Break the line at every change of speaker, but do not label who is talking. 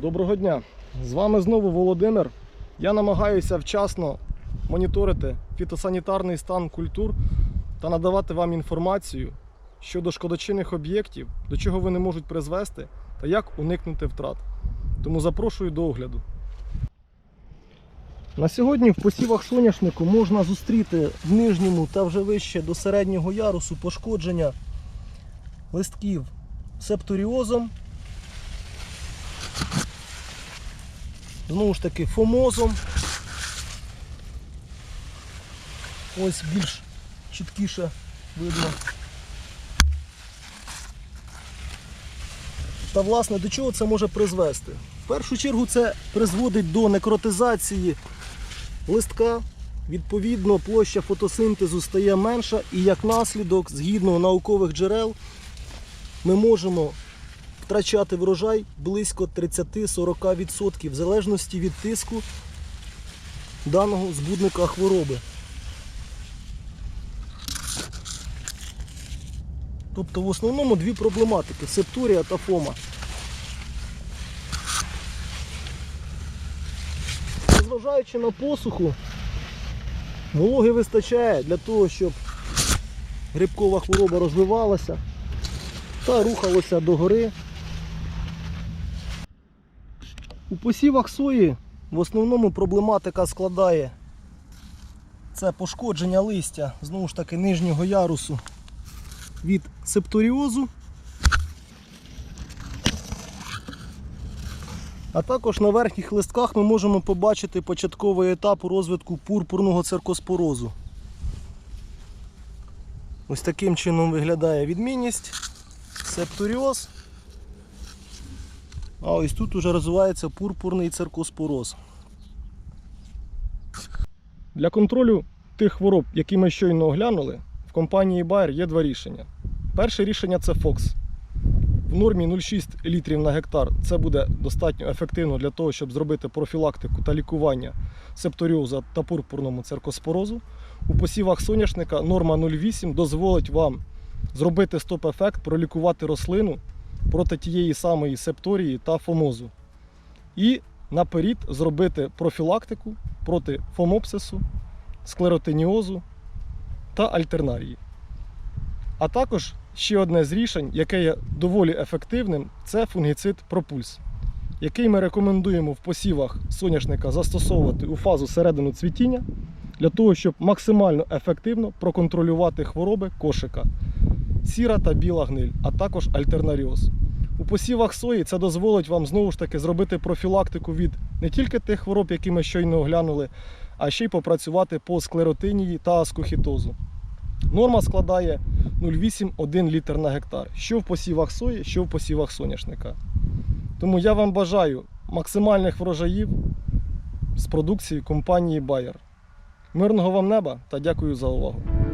Доброго дня! З вами знову Володимир. Я намагаюся вчасно моніторити фітосанітарний стан культур та надавати вам інформацію щодо шкодочинних об'єктів, до чого вони можуть призвести та як уникнути втрат. Тому запрошую до огляду. На сьогодні в посівах соняшнику можна зустріти в нижньому та вже вище до середнього ярусу пошкодження листків септоріозом знову ж таки фомозом. Ось більш чіткіше видно. Та власне до чого це може призвести? В першу чергу це призводить до некротизації листка. Відповідно, площа фотосинтезу стає менша і як наслідок, згідно наукових джерел, ми можемо втрачати врожай близько 30-40% в залежності від тиску даного збудника хвороби. Тобто в основному дві проблематики септорія та фома. Незважаючи на посуху, вологи вистачає для того, щоб грибкова хвороба розвивалася та рухалося догори. У посівах сої в основному проблематика складає це пошкодження листя знову ж таки нижнього ярусу від септоріозу, а також на верхніх листках ми можемо побачити початковий етап розвитку пурпурного циркоспорозу. Ось таким чином виглядає відмінність, септоріоз. А ось тут уже розвивається пурпурний циркоспороз. Для контролю тих хвороб, які ми щойно оглянули, в компанії Bayer є два рішення. Перше рішення це FOX. В нормі 0,6 літрів на гектар це буде достатньо ефективно для того, щоб зробити профілактику та лікування септоріоза та пурпурному циркоспорозу. У посівах соняшника норма 0,8 дозволить вам зробити стоп-ефект, пролікувати рослину проти тієї самої септорії та фомозу. І наперед зробити профілактику проти фомопсису, склеротиніозу та альтернарії. А також ще одне з рішень, яке є доволі ефективним, це фунгіцид Пропульс, який ми рекомендуємо в посівах соняшника застосовувати у фазу середину цвітіння для того, щоб максимально ефективно проконтролювати хвороби кошика, сіра та біла гниль, а також альтернаріоз. У посівах сої це дозволить вам знову ж таки зробити профілактику від не тільки тих хвороб, які ми щойно оглянули, а ще й попрацювати по склеротинії та аскохітозу. Норма складає 0,8-1 літр на гектар, що в посівах сої, що в посівах соняшника. Тому я вам бажаю максимальних врожаїв з продукції компанії Bayer. Мирного вам неба та дякую за увагу!